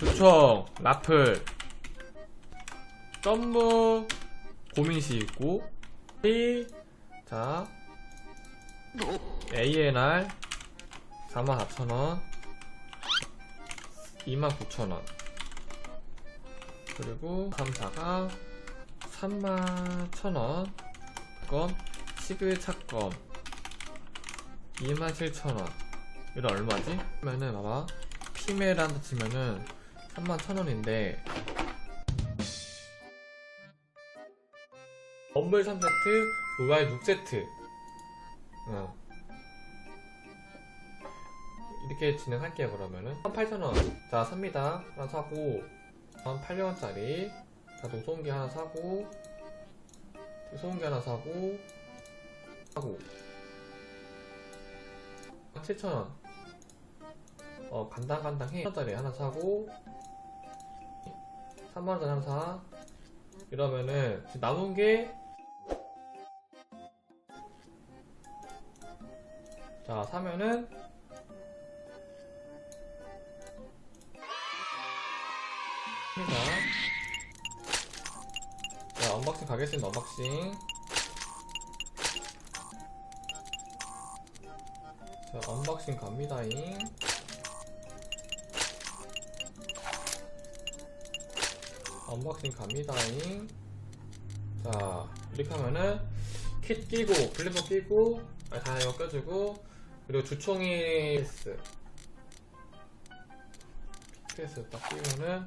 주청 라플 점무 고민시 있고 B 자 ANR 44,000원 29,000원 그리고 3사가 31,000원 건 11 차검 27,000원 이건 얼마지? 그러면은 봐봐 피메란다 치면은 31,000원인데 덤블 3세트 로얄 6세트. 어. 이렇게 진행할게요 그러면은. 18,000원. 자 삽니다. 하나 사고 한 800원짜리. 자 노송기 하나 사고 소음기 하나 사고 사고. 7,000원. 어 간당간당해. 1,000원짜리 하나 사고 3만원짜리 하나 사 이러면은 지금 남은 게 자, 사면은 합니다. 자, 언박싱 가겠습니다. 언박싱. 자, 언박싱 갑니다잉. 언박싱 갑니다잉. 자, 이렇게 하면은 킷 끼고, 블리버 끼고, 아, 다 이거 껴주고, 그리고 주총이 PS. PS 딱 끼면은